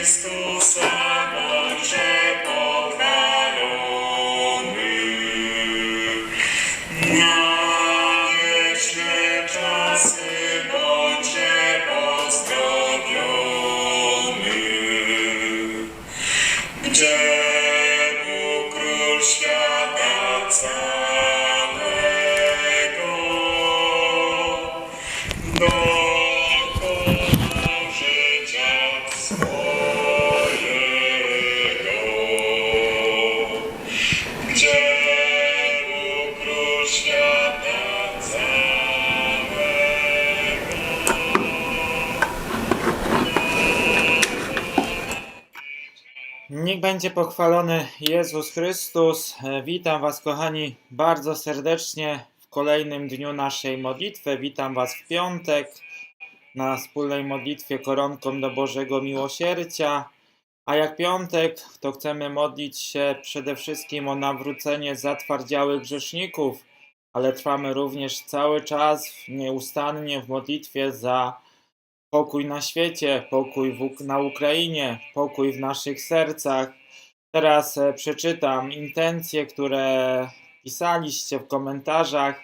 Chrystusa będzie pochwalony Jezus Chrystus. E, Witam Was, kochani, bardzo serdecznie w kolejnym dniu naszej modlitwy. Witam Was w piątek na wspólnej modlitwie koronką do Bożego Miłosierdzia. A jak piątek, to chcemy modlić się przede wszystkim o nawrócenie zatwardziałych grzeszników, ale trwamy również cały czas nieustannie w modlitwie za pokój na świecie, pokój w, na Ukrainie, pokój w naszych sercach. Teraz e, przeczytam intencje, które pisaliście w komentarzach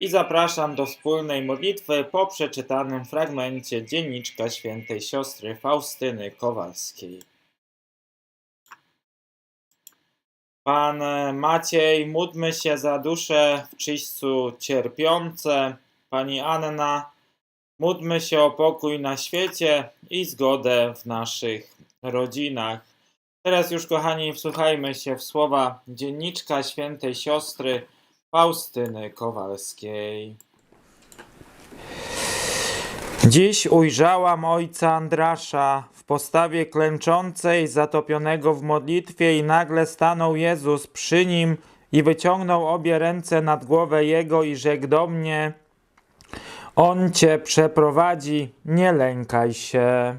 i zapraszam do wspólnej modlitwy po przeczytanym fragmencie dzienniczka świętej siostry Faustyny Kowalskiej. Pan e, Maciej, módlmy się za dusze w czyśćcu cierpiące. Pani Anna, Módlmy się o pokój na świecie i zgodę w naszych rodzinach. Teraz już, kochani, wsłuchajmy się w słowa dzienniczka świętej siostry Faustyny Kowalskiej. Dziś ujrzałam ojca Andrasza w postawie klęczącej, zatopionego w modlitwie, i nagle stanął Jezus przy nim i wyciągnął obie ręce nad głowę jego i rzekł do mnie: On cię przeprowadzi, nie lękaj się.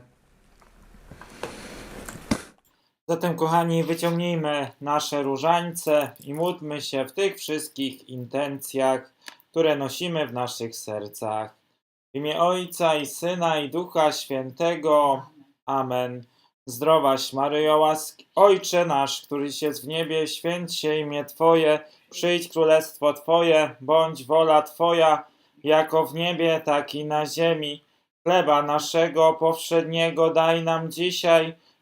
Zatem, kochani, wyciągnijmy nasze różańce i módlmy się w tych wszystkich intencjach, które nosimy w naszych sercach. W imię Ojca i Syna i Ducha Świętego. Amen. Zdrowaś Maryjo, łaski Ojcze nasz, któryś jest w niebie, święć się imię Twoje, przyjdź królestwo Twoje, bądź wola Twoja, jako w niebie, tak i na ziemi. Chleba naszego powszedniego daj nam dzisiaj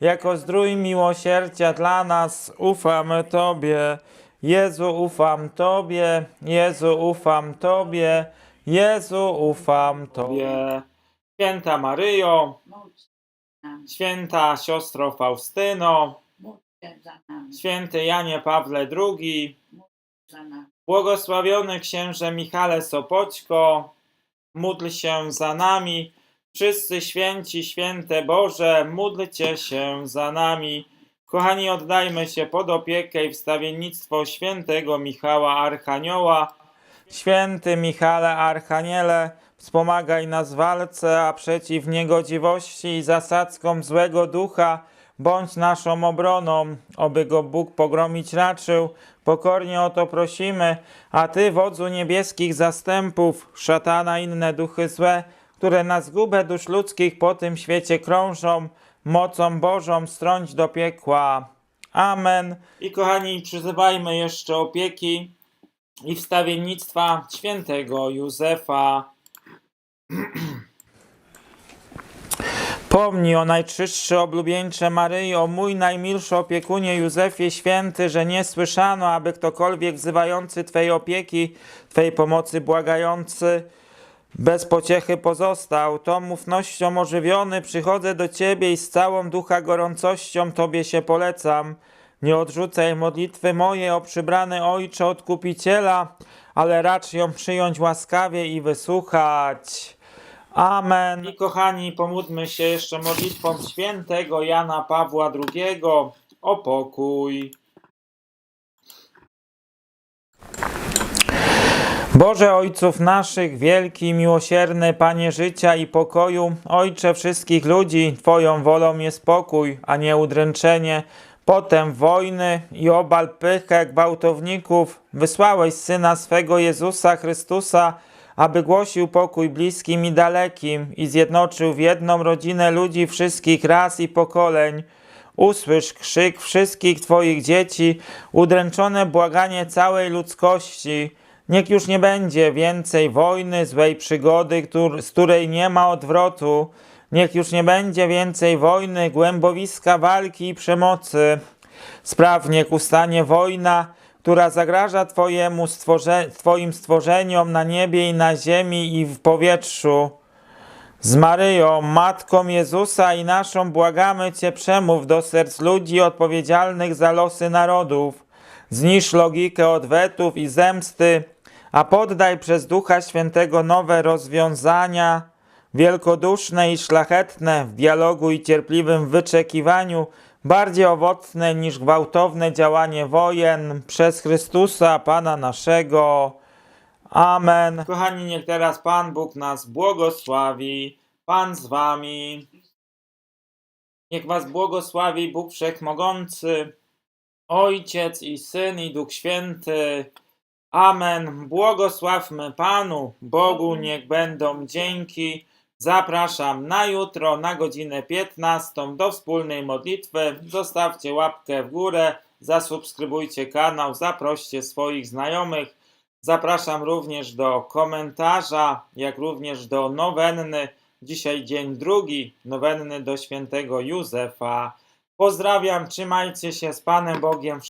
jako zdrój miłosierdzia dla nas, ufamy Tobie. Jezu, ufam Tobie, Jezu, ufam Tobie, Jezu, ufam Tobie. Święta Maryjo, święta siostro Faustyno, święty Janie Pawle II, błogosławiony księże Michale Sopoćko, módl się za nami. Wszyscy święci, święte Boże, módlcie się za nami. Kochani, oddajmy się pod opiekę i wstawiennictwo świętego Michała Archanioła. Święty Michale Archaniele, wspomagaj nas w walce, a przeciw niegodziwości i zasadzkom złego ducha bądź naszą obroną, oby go Bóg pogromić raczył. Pokornie o to prosimy, a Ty, wodzu niebieskich zastępów, szatana inne duchy złe, które na zgubę dusz ludzkich po tym świecie krążą, mocą Bożą strąć do piekła. Amen. I kochani, przyzywajmy jeszcze opieki i wstawiennictwa świętego Józefa. Pomnij o najczystszy oblubieńcze Maryi, o mój najmilszy opiekunie Józefie święty, że nie słyszano, aby ktokolwiek wzywający Twej opieki, Twej pomocy błagający, bez pociechy pozostał. Tą ufnością ożywiony przychodzę do Ciebie i z całą ducha gorącością Tobie się polecam. Nie odrzucaj modlitwy mojej o przybrany Ojcze Odkupiciela, ale racz ją przyjąć łaskawie i wysłuchać. Amen. I kochani, pomódlmy się jeszcze modlitwą świętego Jana Pawła II o pokój. Boże Ojców naszych, wielki miłosierny Panie życia i pokoju, Ojcze wszystkich ludzi, Twoją wolą jest pokój, a nie udręczenie. Potem wojny i obal pychę gwałtowników, wysłałeś Syna swego Jezusa Chrystusa, aby głosił pokój bliskim i dalekim i zjednoczył w jedną rodzinę ludzi wszystkich ras i pokoleń. Usłysz krzyk wszystkich Twoich dzieci, udręczone błaganie całej ludzkości. Niech już nie będzie więcej wojny, złej przygody, któr- z której nie ma odwrotu. Niech już nie będzie więcej wojny, głębowiska walki i przemocy. Spraw niech ustanie wojna, która zagraża Twojemu stworze- Twoim stworzeniom na niebie i na ziemi i w powietrzu. Z Maryją, Matką Jezusa i naszą błagamy Cię przemów do serc ludzi odpowiedzialnych za losy narodów. Znisz logikę odwetów i zemsty, a poddaj przez Ducha Świętego nowe rozwiązania, wielkoduszne i szlachetne w dialogu i cierpliwym wyczekiwaniu, bardziej owocne niż gwałtowne działanie wojen przez Chrystusa, Pana naszego. Amen. Kochani, niech teraz Pan Bóg nas błogosławi. Pan z wami. Niech was błogosławi Bóg Wszechmogący, Ojciec i Syn i Duch Święty. Amen. Błogosławmy Panu, Bogu niech będą dzięki. Zapraszam na jutro na godzinę 15 do wspólnej modlitwy. Zostawcie łapkę w górę, zasubskrybujcie kanał, zaproście swoich znajomych. Zapraszam również do komentarza, jak również do nowenny. Dzisiaj dzień drugi, nowenny do świętego Józefa. Pozdrawiam, trzymajcie się z Panem Bogiem.